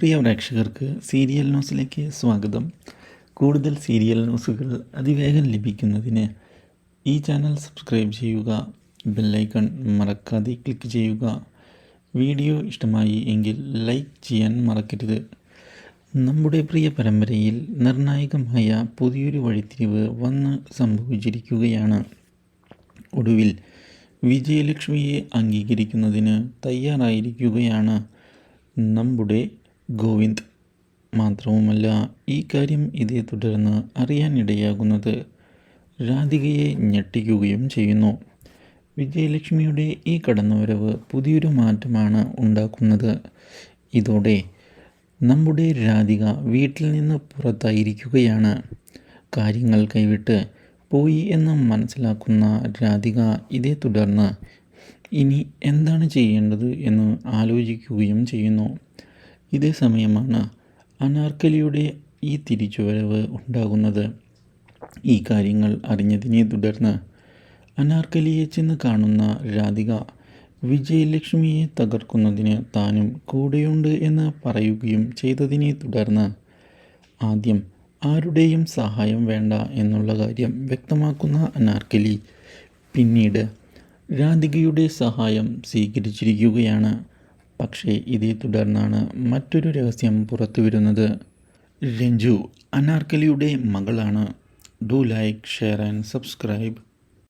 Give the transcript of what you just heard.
പ്രിയ പ്രേക്ഷകർക്ക് സീരിയൽ ന്യൂസിലേക്ക് സ്വാഗതം. കൂടുതൽ സീരിയൽ ന്യൂസുകൾ അതിവേഗം ലഭിക്കുന്നതിന് ഈ ചാനൽ സബ്സ്ക്രൈബ് ചെയ്യുക ബെല്ലൈക്കൺ മറക്കാതെ ക്ലിക്ക് ചെയ്യുക. വീഡിയോ ഇഷ്ടമായി എങ്കിൽ ലൈക്ക് ചെയ്യാൻ മറക്കരുത്. നമ്മുടെ പ്രിയ പരമ്പരയിൽ നിർണായകമായ പുതിയൊരു വഴിത്തിരിവ് വന്ന് സംഭവിച്ചിരിക്കുകയാണ്. ഒടുവിൽ വിജയലക്ഷ്മിയെ അംഗീകരിക്കുന്നതിന് തയ്യാറായിരിക്കുകയാണ് നമ്മുടെ ഗോവിന്ദ് മാത്രവുമല്ല ഈ കാര്യം ഇതേ തുടർന്ന് അറിയാനിടയാകുന്നത്. രാധികയെ ഞെട്ടിക്കുകയും ചെയ്യുന്നു. വിജയലക്ഷ്മിയുടെ ഈ കടന്നുവരവ് പുതിയൊരു മാറ്റമാണ് ഉണ്ടാക്കുന്നത്. ഇതോടെ നമ്മുടെ രാധിക വീട്ടിൽ നിന്ന് പുറത്തായിരിക്കുകയാണ്. കാര്യങ്ങൾ കൈവിട്ട് പോയി എന്ന് മനസ്സിലാക്കുന്ന രാധിക ഇതേ തുടർന്ന് ഇനി എന്താണ് ചെയ്യേണ്ടത് എന്ന് ആലോചിക്കുകയും ചെയ്യുന്നു. ഇതേ സമയമാണ് അനാർക്കലിയുടെ ഈ തിരിച്ചുവരവ് ഉണ്ടാകുന്നത്. ഈ കാര്യങ്ങൾ അറിഞ്ഞതിനെ തുടർന്ന് അനാർക്കലിയെ ചെന്ന് കാണുന്ന രാധിക വിജയലക്ഷ്മിയെ തകർക്കുന്നതിന് താനും കൂടെയുണ്ട് എന്ന് പറയുകയും ചെയ്തതിനെ തുടർന്ന് ആദ്യം ആരുടെയും സഹായം വേണ്ട എന്നുള്ള കാര്യം വ്യക്തമാക്കുന്ന അനാർക്കലി പിന്നീട് രാധികയുടെ സഹായം സ്വീകരിച്ചിരിക്കുകയാണ്. പക്ഷേ ഇതേ തുടർന്നാണ് മറ്റൊരു രഹസ്യം പുറത്തു വരുന്നത് രഞ്ജു അനാർക്കലിയുടെ മകളാണ്. Do like share and subscribe.